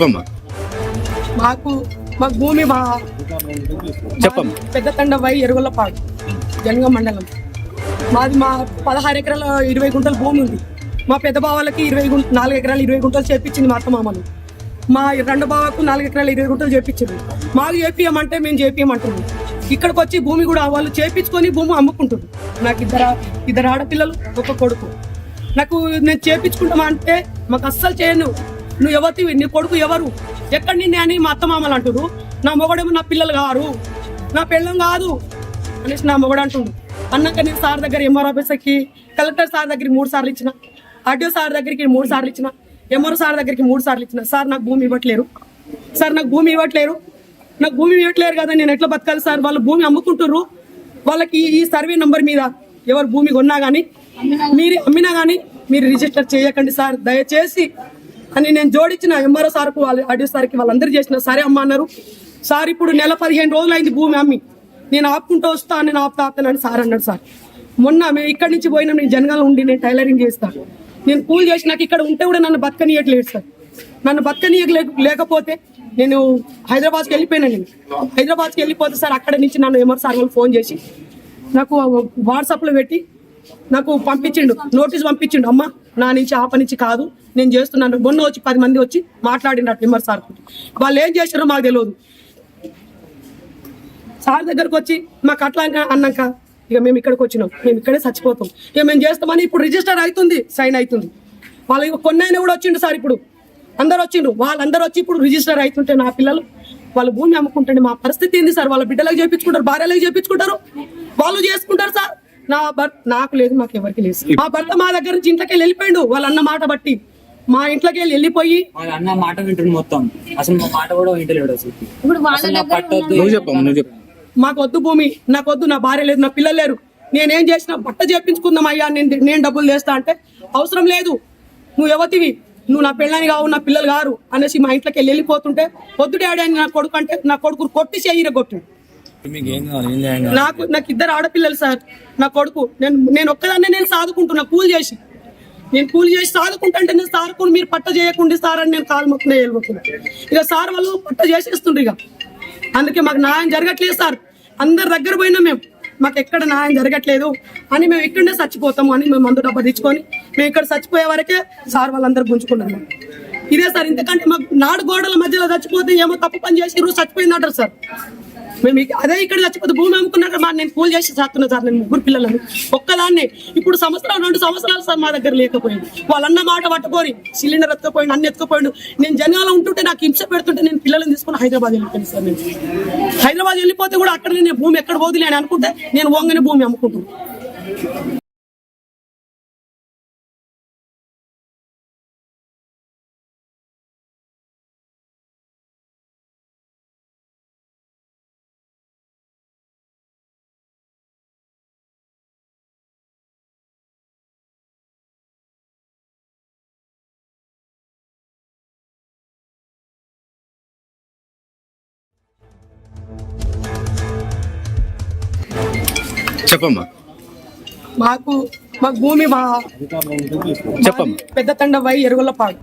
చెప్పమ్మా. మాకు మాకు భూమి మా చెప్పమ్మా. పెద్ద తండ వై ఎరుగొల్లపాడు జనగం మండలం. మాది మా పదహారు ఎకరాల ఇరవై గుంటల భూమి ఉంది. మా పెద్ద బావాలకి ఇరవై గుంట నాలుగు ఎకరాలు ఇరవై గుంటలు చేపించింది మా అత్త మామలు. మా రెండు బావకు నాలుగు ఎకరాలు ఇరవై గుంటలు చేపించింది. మాకు చేపియమంటే మేము చేపియమంటున్నాం. ఇక్కడికి వచ్చి భూమి కూడా వాళ్ళు చేపించుకొని భూమి అమ్ముకుంటుంది నాకు ఇద్దరు ఇద్దరు ఆడపిల్లలు ఒక కొడుకు. నాకు నేను చేపించుకుంటామా అంటే మాకు అస్సలు చేయను. నువ్వు ఎవరివి నీ కొడుకు ఎవరు? ఎక్కడి నిన్నే అని మా అత్త మామలు అంటున్నారు నా మొగడేమో నా పిల్లలు గారు నా పెళ్ళం కాదు అనేసి నా మొగడు అంటుండు. అన్నాక నేను సార్ దగ్గర ఎంఆర్ ఆఫీసర్కి కలెక్టర్ సార్ దగ్గరికి మూడు సార్లు ఇచ్చిన. ఆర్డీఓ సార్ దగ్గరికి మూడు సార్లు ఇచ్చిన. ఎంఆర్ సార్ దగ్గరికి మూడు సార్లు ఇచ్చిన. సార్ నాకు భూమి ఇవ్వట్లేరు. సార్ నాకు భూమి ఇవ్వట్లేరు. నాకు భూమి ఇవ్వట్లేరు కదా నేను ఎట్లా బతకాలి సార్? వాళ్ళు భూమి అమ్ముకుంటుర్రు. వాళ్ళకి ఈ- ఈ సర్వే నంబర్ మీద ఎవరు భూమి కొన్నా కానీ మీరు అమ్మినా కానీ మీరు రిజిస్టర్ చేయకండి సార్. దయచేసి అని నేను జోడించిన ఎంఆర్ఓ సార్కు వాళ్ళు ఆడియో సార్కి వాళ్ళందరూ చేసిన సరే అమ్మ అన్నారు. సార్ ఇప్పుడు నెల పదిహేను రోజులు అయింది భూమి అమ్మి. నేను ఆపుకుంటూ వస్తా నేను ఆపుతా ఆపుతానని సార్ అన్నాడు సార్. మొన్న మేము ఇక్కడి నుంచి పోయినా నేను జనగాలు ఉండి నేను టైలరింగ్ చేస్తాను నేను కూల్ చేసి నాకు ఇక్కడ ఉంటే కూడా నన్ను బతకనీయట్లేదు సార్. నన్ను బతకనీయక లేకపోతే నేను హైదరాబాద్కి వెళ్ళిపోయినా నేను. హైదరాబాద్కి వెళ్ళిపోతే సార్ అక్కడ నుంచి నన్ను ఎంఆర్ సార్ వాళ్ళు ఫోన్ చేసి నాకు వాట్సాప్లో పెట్టి నాకు పంపించిండు నోటీస్ పంపించిండు అమ్మ నా నుంచి ఆ పని నుంచి కాదు నేను చేస్తున్నాను. మొన్న వచ్చి పది మంది వచ్చి మాట్లాడినట్టు నిమ్మర్ సార్ వాళ్ళు ఏం చేశారో మాకు తెలియదు. సార్ దగ్గరకు వచ్చి మాకు అట్లా అన్నాక ఇక మేము ఇక్కడికి వచ్చినాం మేము ఇక్కడే చచ్చిపోతాం. ఇక మేము చేస్తామని ఇప్పుడు రిజిస్టర్ అవుతుంది సైన్ అవుతుంది వాళ్ళ ఇక కొన్ని అయినా కూడా వచ్చిండు సార్ ఇప్పుడు. అందరు వచ్చిండ్రు వాళ్ళందరూ వచ్చి ఇప్పుడు రిజిస్టర్ అవుతుంటే నా పిల్లలు వాళ్ళ భూమి అమ్ముకుంటే మా పరిస్థితి ఏంది సార్? వాళ్ళ బిడ్డలకు చేపించుకుంటారు భార్యలకు చేపించుకుంటారు? వాళ్ళు చేసుకుంటారు సార్. నా భర్త నాకు లేదు మాకు ఎవరికి లేదు. మా భర్త మా దగ్గర నుంచి ఇంట్లోకి వెళ్ళి వెళ్ళిపోయిండు వాళ్ళ అన్న మాట బట్టి. మా ఇంట్లోకి వెళ్ళి వెళ్ళిపోయి వాళ్ళ అన్న మాట వింటుంది మొత్తం. అసలు మా మాట కూడా వింటలేడు అసలు. ఇప్పుడు వాళ్ళ అసలు నాకు దగ్గర పట్టొద్దు. నువ్వు చెప్పమ్మా నువ్వు చెప్పు. మాకు వద్దు భూమి నాకు వద్దు నా భార్య లేదు నా పిల్లలు లేరు. నేనేం చేసినా బట్ట చేపించుకుందాం అయ్యా నేను నేను డబ్బులు చేస్తా అంటే అవసరం లేదు. నువ్వు ఎవతివి? నువ్వు నా పెళ్ళని కావు నా పిల్లలు గారు అనేసి మా ఇంట్లోకి వెళ్ళి వెళ్ళిపోతుంటే వద్దు డాడీ అని నా కొడుకు అంటే నా కొడుకు కొట్టి చెయ్యిర కొట్టు నాకు నాకు ఇద్దరు ఆడపిల్లలు సార్. నా కొడుకు. నేను నేను ఒక్కదాన్నే నేను సాదుకుంటున్నా. కూలి చేసి. నేను కూలి చేసి సాదుకుంటుంటే నేను సార్ కూడా మీరు పట్ట చేయకుండా సార్ అని నేను కాలు మొక్కునే వెళ్ళిపోతున్నా ఇక సార్ వాళ్ళు పట్ట చేసేస్తుండ్రు ఇక. అందుకే మాకు న్యాయం జరగట్లేదు సార్. అందరి దగ్గర పోయినా మేము. మాకు ఎక్కడ న్యాయం జరగట్లేదు అని మేము ఇక్కడనే చచ్చిపోతాము అని మేము మందు డబ్బా తెచ్చుకొని మేము ఇక్కడ చచ్చిపోయే వరకే సార్ వాళ్ళందరూ గుంజుకున్నాము ఇదే సార్ ఇంతకంటే మాకు నాడు గోడల మధ్యలో చచ్చిపోతే ఏమో తప్పు పని చేసి చచ్చిపోయింది చచ్చిపోయిందంటారు సార్. మేము అదే ఇక్కడ చచ్చిపోతే భూమి అమ్ముకున్నాక మా నేను ఫోన్ చేసి చేస్తున్నా సార్ నేను ముగ్గురు పిల్లలను. ఒక్కదాన్నే. ఇప్పుడు సంవత్సరం రెండు సంవత్సరాలు సార్ మా దగ్గర లేకపోయింది. వాళ్ళన్న మాట పట్టుకొని సిలిండర్ ఎత్తుకుపోయిండు అన్ని ఎత్తుకుపోయిండు. నేను జనాలు ఉంటుంటే నాకు హింస పెడుతుంటే నేను పిల్లలను తీసుకొని హైదరాబాద్ వెళ్ళిపోయాను సార్ నేను. హైదరాబాద్ వెళ్ళిపోతే కూడా అక్కడ నేను భూమి ఎక్కడ పోదులే అని అనుకుంటే నేను వంగని భూమి అమ్ముకుంటాను చెప్పమ్మా. మాకు మాకు భూమి మా చెప్పమ్మా. పెద్ద తండ వై ఎరుగొల్లపాడు